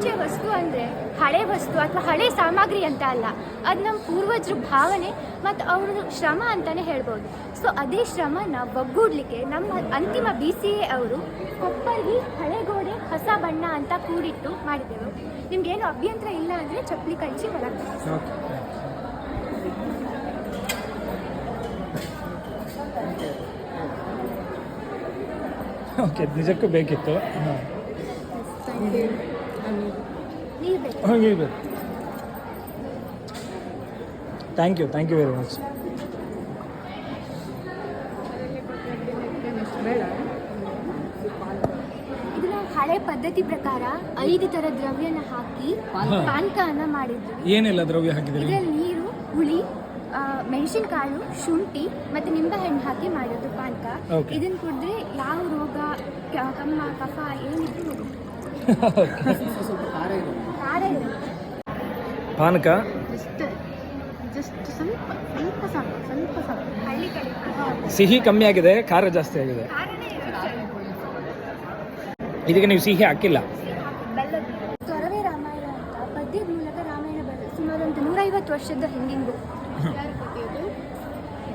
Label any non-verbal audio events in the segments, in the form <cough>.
ಮುಂಚೆ ವಸ್ತು ಅಂದರೆ ಹಳೆ ವಸ್ತು ಅಥವಾ ಹಳೆ ಸಾಮಗ್ರಿ ಅಂತ ಅಲ್ಲ. ಅದು ನಮ್ಮ ಪೂರ್ವಜರ ಭಾವನೆ ಮತ್ತು ಅವ್ರದ್ದು ಶ್ರಮ ಅಂತಲೇ ಹೇಳ್ಬೋದು. ಸೊ ಅದೇ ಶ್ರಮನ ಒಗ್ಗೂಡ್ಲಿಕ್ಕೆ ನಮ್ಮ ಅಂತಿಮ ಬಿ ಸಿ ಎ ಅವರು ಕೊಪ್ಪಲ್ಲಿ ಹಳೆ ಗೋಡೆ ಹೊಸ ಬಣ್ಣ ಅಂತ ಕೂಡಿಟ್ಟು ಮಾಡಿದೆವು ನಿಮ್ಗೇನು ಅಭ್ಯಂತರ ಇಲ್ಲ ಅಂದರೆ ಚಪ್ಪಲಿ ಕಳಿಸಿ ಹೊರಗೆ ಓಕೆ ಓಕೆ ನಿಜಕ್ಕೂ ಬೇಕಿತ್ತು. ಹಾಂ. ನೀರು ಬೇಕು ಹಾಂ ಇರಬೇಕು. Thank you thank you very much ಇದನ್ನ ಹಳೆ ಪದ್ಧತಿ ಪ್ರಕಾರ ಐದು ಥರ ದ್ರವ್ಯನ ಹಾಕಿ ಪಾನಕನ ಮಾಡಿದ್ರು. ಏನೆಲ್ಲ ದ್ರವ್ಯ ಹಾಕಿದ್ರೆ ಇದರಲ್ಲಿ ನೀರು ಹುಳಿ ಮೆಣಸಿನಕಾಳು ಶುಂಠಿ ಮತ್ತು ನಿಂಬೆಹಣ್ಣು ಹಾಕಿ ಮಾಡಿದ್ರು ಪಾನಕ. ಇದನ್ನ ಕುಡಿದ್ರೆ ಯಾವ ರೋಗ ಕಮ್ಮ ಕಫ ಏನಿದ್ರು <laughs> ಪಾನಕ? ಜಸ್ಟ್ ಜಸ್ಟ್ ಸ್ವಲ್ಪ ಸ್ವಲ್ಪ ಸ್ವಲ್ಪ ಸಾಕು ಹಳ್ಳಿ ಸಿಹಿ ಕಮ್ಮಿ ಆಗಿದೆ ಖಾರ ಜಾಸ್ತಿ ಆಗಿದೆ. ಇದಕ್ಕೆ ನೀವು ಸಿಹಿ ಹಾಕಿಲ್ಲ. ತೊರವೆ ರಾಮಾಯಣ ಅಂತ ಪದ್ಯದ ಮೂಲಕ ರಾಮಾಯಣ ಬರೆದು ಸುಮಾರು ಒಂದು ನೂರೈವತ್ತು ವರ್ಷದ ಹಿಂದಿಂದು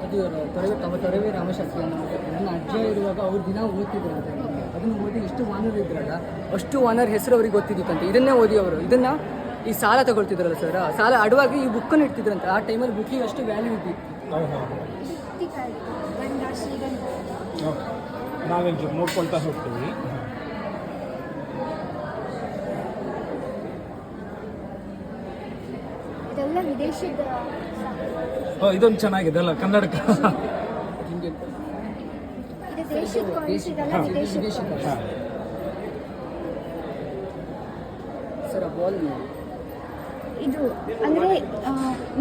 ಅದು ತೊರವೆ ತಮ್ಮ ತೊರವೆ ರಾಮಶಾಸ್ತ್ರಿ ಅನ್ನೋ ನನ್ನ ಅಜ್ಜ ಇರುವಾಗ ಅವ್ರ ದಿನ ಓದ್ತಿದ್ರು ಅದನ್ನು ಎಷ್ಟು ಓನರ್ ಇದ್ರಲ್ಲ ಅಷ್ಟು ಓನರ್ ಹೆಸರು ಅವ್ರಿಗೆ ಗೊತ್ತಿದ್ದಂತೆ ಇದನ್ನೇ ಓದಿ ಅವರು. ಇದನ್ನ ಈ ಸಾಲ ತಗೊಳ್ತಿದ್ರಲ್ಲ ಸರ್ ಸಾಲ ಅಡವಾಗಿ ಈ ಬುಕ್ಕನ್ನು ಇಡ್ತಿದ್ರಂತೆ ಆ ಟೈಮಲ್ಲಿ ಬುಕ್ಕಿಗೆ ಅಷ್ಟು ವ್ಯಾಲ್ಯೂ ಇದ್ದಿತ್ತು. ನಾವೇನು ನೋಡ್ಕೊಳ್ತಾ ಹೋಗ್ತೀವಿ. ಇದೆಲ್ಲ ವಿದೇಶದ ಇದೊಂದು ಚೆನ್ನಾಗಿದೆ ಅಲ್ಲ ಕನ್ನಡಕ? ದೇಶದ ಕಾಯಿನ್ಸ್ ಇದೆಲ್ಲ ವಿದೇಶದ ಇದು ಅಂದರೆ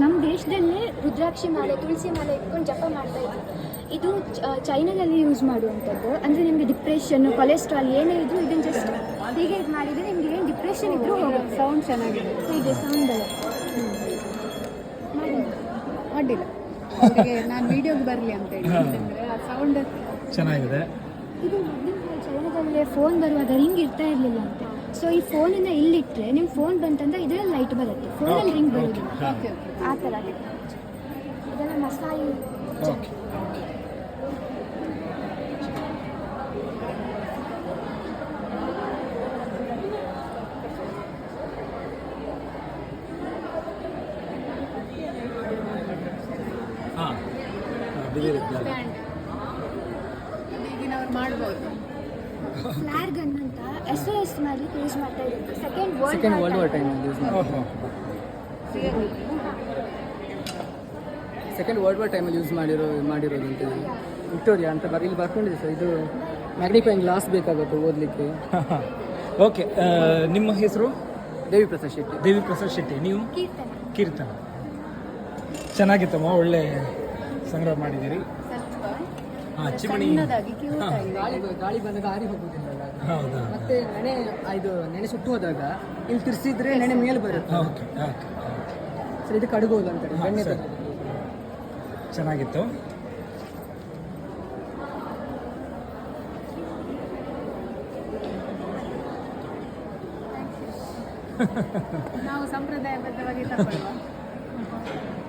ನಮ್ಮ ದೇಶದಲ್ಲೇ ರುದ್ರಾಕ್ಷಿ ಮಾಲೆ ತುಳಸಿ ಮಾಲೆ ಇಟ್ಕೊಂಡು ಜಪ ಮಾಡ್ತಾ ಇದ್ರು. ಇದು ಚೈನಾದಲ್ಲಿ ಯೂಸ್ ಮಾಡುವಂಥದ್ದು. ಅಂದರೆ ನಿಮಗೆ ಡಿಪ್ರೆಷನ್ ಕೊಲೆಸ್ಟ್ರಾಲ್ ಏನೇ ಇದ್ರೂ ಇದನ್ನ ಜಸ್ಟ್ ಹೀಗೆ ಇದು ಮಾಡಿದರೆ ನಿಮಗೆ ಏನು ಡಿಪ್ರೆಷನ್ ಇದ್ರೂ ಹೋಗುತ್ತೆ. ಸೌಂಡ್ ಚೆನ್ನಾಗಿದೆ. ಹೀಗೆ ಸೌಂಡ್ ಅಡ್ಡಿಲ್ಲ ನಾನು ವಿಡಿಯೋಗೆ ಬರಲಿ ಅಂತ ಹೇಳಿ. ಆ ಸೌಂಡ್ ಚೆನ್ನಾಗಿದೆ. ಇದು ಮೊದಲಿನ ಕಾಲ ಚೈನಾದಲ್ಲಿ ಫೋನ್ ಬರುವಾಗ ರಿಂಗ್ ಇರ್ತಾ ಇರಲಿಲ್ಲ ಅಂತ. ಸೊ ಈ ಫೋನನ್ನ ಇಲ್ಲಿಟ್ರೆ ನಿಮ್ಮ ಫೋನ್ ಬಂತಂದ್ರೆ ಇದರಲ್ಲಿ ಲೈಟ್ ಬರುತ್ತೆ. ಫೋನಲ್ಲಿ ರಿಂಗ್ ಬರೋದಿಲ್ಲ ಹಾಂ ಓಕೆ ಓಕೆ ಆ ಥರ ಇದೆಲ್ಲ ಮಸಾಯಿ ಓಕೆ ಹಾಂ ಬಿದಿರು ಸ್ಟ್ಯಾಂಡ್ ಈಗಿನವ್ರು ಮಾಡ್ಬೋದು. ಫ್ಲಾರ್ ಗನ್ ಅಂತ ಎಸ್ ಒ ಎಸ್ ಮಾಡಿ ಯೂಸ್ ಮಾಡ್ತಾ ಇದ್ರು second world second world war time second world war ಟೈಮಲ್ಲಿ ಯೂಸ್ ಮಾಡಿರೋ ಮಾಡಿರೋದು ಅಂತ ವಿಕ್ಟೋರಿಯಾ ಅಂತ ಬರ್ ಇಲ್ಲಿ ಬರ್ಕೊಂಡಿದೆ ಸರ್ ಇದು ಮ್ಯಾಗ್ನಿಫೈಯಿಂಗ್ ಗ್ಲಾಸ್ ಬೇಕಾಗುತ್ತೆ ಓದಲಿಕ್ಕೆ. ಓಕೆ <laughs> ನಿಮ್ಮ ಹೆಸರು? ದೇವಿ ಪ್ರಸಾದ್ ಶೆಟ್ಟಿ. ದೇವಿ ಪ್ರಸಾದ್ ಶೆಟ್ಟಿ. ನೀವು? ಕೀರ್ತನ. ಕೀರ್ತನ. ಚೆನ್ನಾಗಿತ್ತಮ್ಮ ಒಳ್ಳೆ ಸಂಗ್ರಹ ಮಾಡಿದ್ದೀರಿ. ಸಣ್ಣದಾಗಿ ಕ್ಯೂಟ್ ಹಾ. ಆಗಿದೆ ಗಾಳಿ ಗಾಳಿ ಬಂದಾಗ ಆರಿ ಹೋಗುದಿಲ್ಲ ಹೌದಾ? ಮತ್ತೆ ನೆನೆ ಇದು ನೆನೆ ಸುಟ್ಟು ಹೋದಾಗ ಇಲ್ಲಿ ತಿರ್ಸಿದ್ರೆ ನೆನೆ ಮೇಲೆ ಬರುತ್ತೆ. ಓಕೆ ಓಕೆ ಸರ್ ಇದು ಕಡುಗೋಲು ಅಂತಾರೆ ಬೆಣ್ಣೆ. ತರ. ಚೆನ್ನಾಗಿತ್ತು. ನಾವು ಸಂಪ್ರದಾಯಬದ್ಧವಾಗಿ ತಗೊಳ್ಳುವ <laughs>